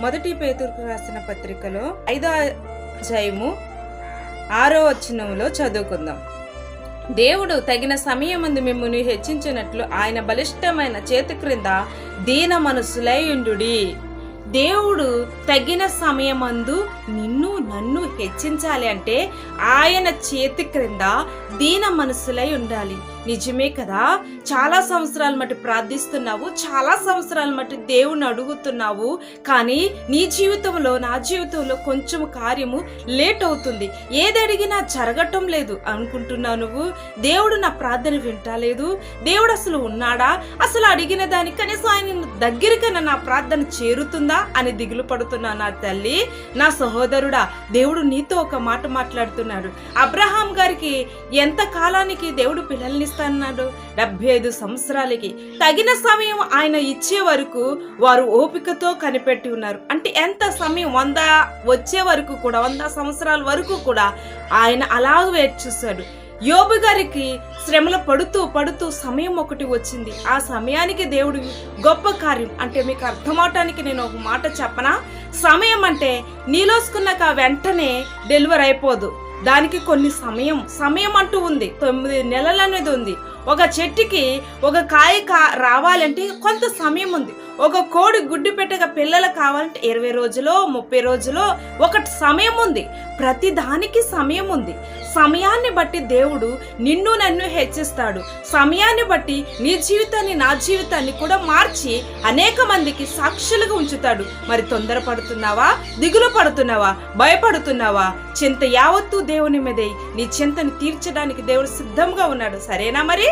మొదటి పేతురుకు రాసిన పత్రికలో ఐదో అధ్యాయము ఆరో వచనంలో చదువుకుందాం. దేవుడు తగిన సమయమందు మిమ్మల్ని హెచ్చించినట్లు ఆయన బలిష్టమైన చేతి క్రింద దీన మనసులైయుండుడి దేవుడు తగిన సమయమందు నిన్ను నన్ను హెచ్చించాలి అంటే ఆయన చేతి క్రింద దీన మనసులై ఉండాలి. నిజమే కదా? చాలా సంవత్సరాల మట్టి ప్రార్థిస్తున్నావు చాలా సంవత్సరాల మట్టి దేవుణ్ణి అడుగుతున్నావు కానీ నీ జీవితంలో నా జీవితంలో కొంచెం కార్యము లేట్ అవుతుంది. ఏది అడిగినా జరగటం లేదు అనుకుంటున్నావు నువ్వు. దేవుడు నా ప్రార్థన వింటలేదు దేవుడు అసలు ఉన్నాడా? అసలు అడిగిన దాని కనీసం ఆయన దగ్గరికైనా నా ప్రార్థన చేరుతుందా అని దిగులు పడుతున్నా నా తల్లి నా సహోదరుడా. దేవుడు నీతో ఒక మాట మాట్లాడుతున్నాడు. అబ్రహాం గారికి ఎంత కాలానికి దేవుడు పిల్లల్ని ఇస్తాన్నాడు డెబ్బై ఐదు సంవత్సరాలకి తగిన సమయం ఆయన ఇచ్చే వరకు వారు ఓపికతో కనిపెట్టి ఉన్నారు. అంటే ఎంత సమయం? వంద వచ్చే వరకు కూడా వంద సంవత్సరాల వరకు కూడా ఆయన అలాగ వేచి చూశాడు. యోబు గారికి శ్రమలు పడుతూ పడుతూ సమయం ఒకటి వచ్చింది. ఆ సమయానికి దేవుడు గొప్ప కార్యం. అంటే మీకు అర్థమవటానికి నేను ఒక మాట చెప్పనా? సమయం అంటే నీలోసుకున్నాక వెంటనే డెలివరీ అయిపోదు. దానికి కొన్ని సమయం సమయం అంటూ ఉంది. తొమ్మిది నెలలు అనేది ఉంది. ఒక చెట్టుకి ఒక కాయ కా రావాలంటే కొంత సమయం ఉంది. ఒక కోడి గుడ్డు పెట్టక పిల్లలు కావాలంటే ఇరవై రోజులో ముప్పై రోజులో ఒకటి సమయం ఉంది. ప్రతి దానికి సమయం ఉంది. సమయాన్ని బట్టి దేవుడు నిన్ను నన్ను హెచ్చిస్తాడు. సమయాన్ని బట్టి నీ జీవితాన్ని నా జీవితాన్ని కూడా మార్చి అనేక మందికి సాక్షులుగా ఉంచుతాడు. మరి తొందరపడుతున్నావా? దిగులు పడుతున్నావా భయపడుతున్నావా? చింత యావత్తు దేవుని మీదై నీ చింతని తీర్చడానికి దేవుడు సిద్ధంగా ఉన్నాడు. సరేనా మరి?